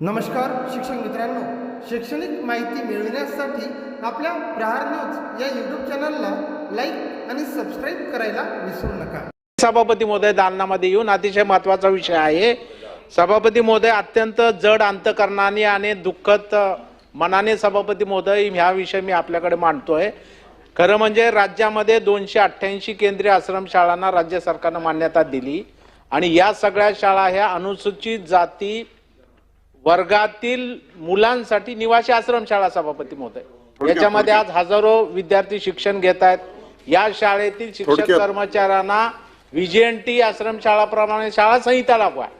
नमस्कार शिक्षक मित्रांनो. शैक्षणिक माहिती मिळविण्यासाठी आपल्या प्रहार न्यूज या यूट्यूब चॅनलला लाईक आणि सबस्क्राईब करायला विसरू नका. सभापती महोदय दालनामध्ये येऊन अतिशय महत्त्वाचा विषय आहे. सभापती महोदय अत्यंत जड अंतकरणाने आणि दुःखद मनाने सभापती महोदय ह्या विषय मी आपल्याकडे मांडतोय. खरं म्हणजे राज्यामध्ये दोनशे अठ्ठ्याऐंशी केंद्रीय आश्रमशाळांना राज्य सरकारनं मान्यता दिली. आणि या सगळ्या शाळा ह्या अनुसूचित जाती वर्गातील मुलांसाठी निवासी आश्रमशाळा सभापती महोदय. याच्यामध्ये आज हजारो विद्यार्थी शिक्षण घेत आहेत. या शाळेतील शिक्षक. कर्मचाऱ्यांना व्हीजीएनटी आश्रमशाळाप्रमाणे शाळा संहिता लागू आहे.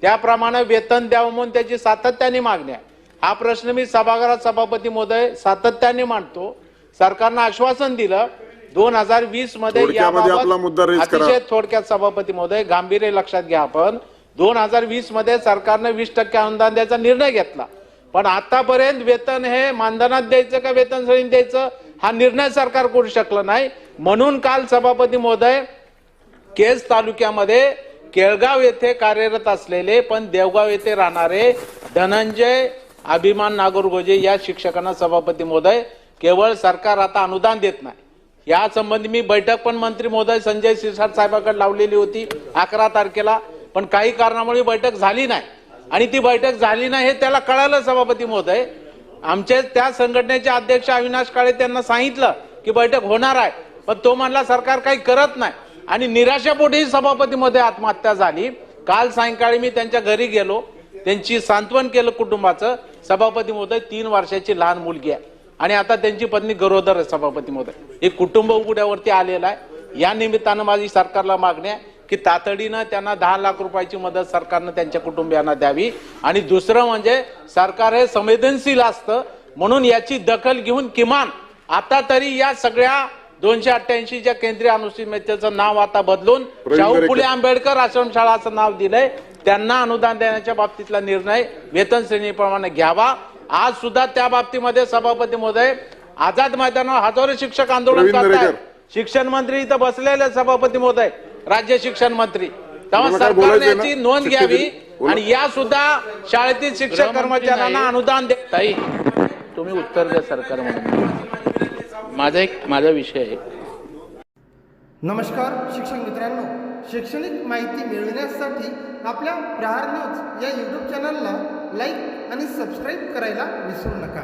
त्याप्रमाणे वेतन द्यावं म्हणून त्याची सातत्याने मागणी आहे. हा प्रश्न मी सभागृहात सभापती महोदय सातत्याने मांडतो. सरकारनं आश्वासन दिलं. दोन हजार वीसमध्ये. अतिशय थोडक्यात सभापती महोदय गांभीर्य लक्षात घ्या आपण. दोन हजार वीसमध्ये सरकारनं वीस टक्के अनुदान द्यायचा निर्णय घेतला. पण आतापर्यंत वेतन हे मानधनात द्यायचं का वेतन श्रेणीत द्यायचं हा निर्णय सरकार करू शकलं नाही. म्हणून काल सभापती महोदय केज तालुक्यामध्ये केळगाव येथे कार्यरत असलेले पण देवगाव येथे राहणारे धनंजय अभिमान नागोरगोजे या शिक्षकांना सभापती महोदय केवळ सरकार आता अनुदान देत नाही. या संबंधी मी बैठक पण मंत्री महोदय संजय सिरसाट साहेबांकडे लावलेली होती अकरा तारखेला. पण काही कारणामुळे बैठक झाली नाही. आणि ती बैठक झाली नाही हे त्याला कळालं सभापती महोदय. आमचे त्या संघटनेचे अध्यक्ष अविनाश काळे त्यांना सांगितलं की बैठक होणार आहे. पण तो म्हणला सरकार काही करत नाही. आणि निराशापोटी सभापती मध्ये आत्महत्या झाली. काल सायंकाळी मी त्यांच्या घरी गेलो. त्यांची सांत्वन केलं कुटुंबाचं. सभापती महोदय तीन वर्षाची लहान मुलगी आहे. आणि आता त्यांची पत्नी गरोदर आहे सभापती महोदय. हे कुटुंब उघड्यावरती आलेलं आहे. या निमित्तानं माझी सरकारला मागणी आहे. की तातडीनं त्यांना दहा लाख रुपयाची मदत सरकारनं त्यांच्या कुटुंबियांना द्यावी. आणि दुसरं म्हणजे सरकार हे संवेदनशील असतं म्हणून याची दखल घेऊन किमान आता तरी या सगळ्या दोनशे अठ्ठ्याऐंशी च्या केंद्रीय अनुसूचितेचं नाव आता बदलून शाहू. फुले आंबेडकर आश्रमशाळा असं नाव दिलंय. त्यांना अनुदान देण्याच्या बाबतीतला निर्णय वेतन श्रेणीप्रमाणे घ्यावा. आज सुद्धा त्या बाबतीमध्ये सभापती महोदय आझाद मैदानावर हजारो शिक्षक आंदोलन दरेकर. शिक्षण मंत्री इथं बसलेले सभापती महोदय. राज्य शिक्षण मंत्री. तेव्हा सरकारने? याची नोंद घ्यावी. आणि या सुद्धा शाळेतील शिक्षक कर्मचाऱ्यांना अनुदान दे ताई तुम्ही उत्तर द्या सरकार म्हणून. माझा एक माझा विषय आहे. नमस्कार शिक्षक मित्रांनो. शैक्षणिक माहिती मिळविण्यासाठी आपल्या प्रहार न्यूज या यूट्यूब चॅनलला लाईक आणि सबस्क्राईब करायला विसरू नका.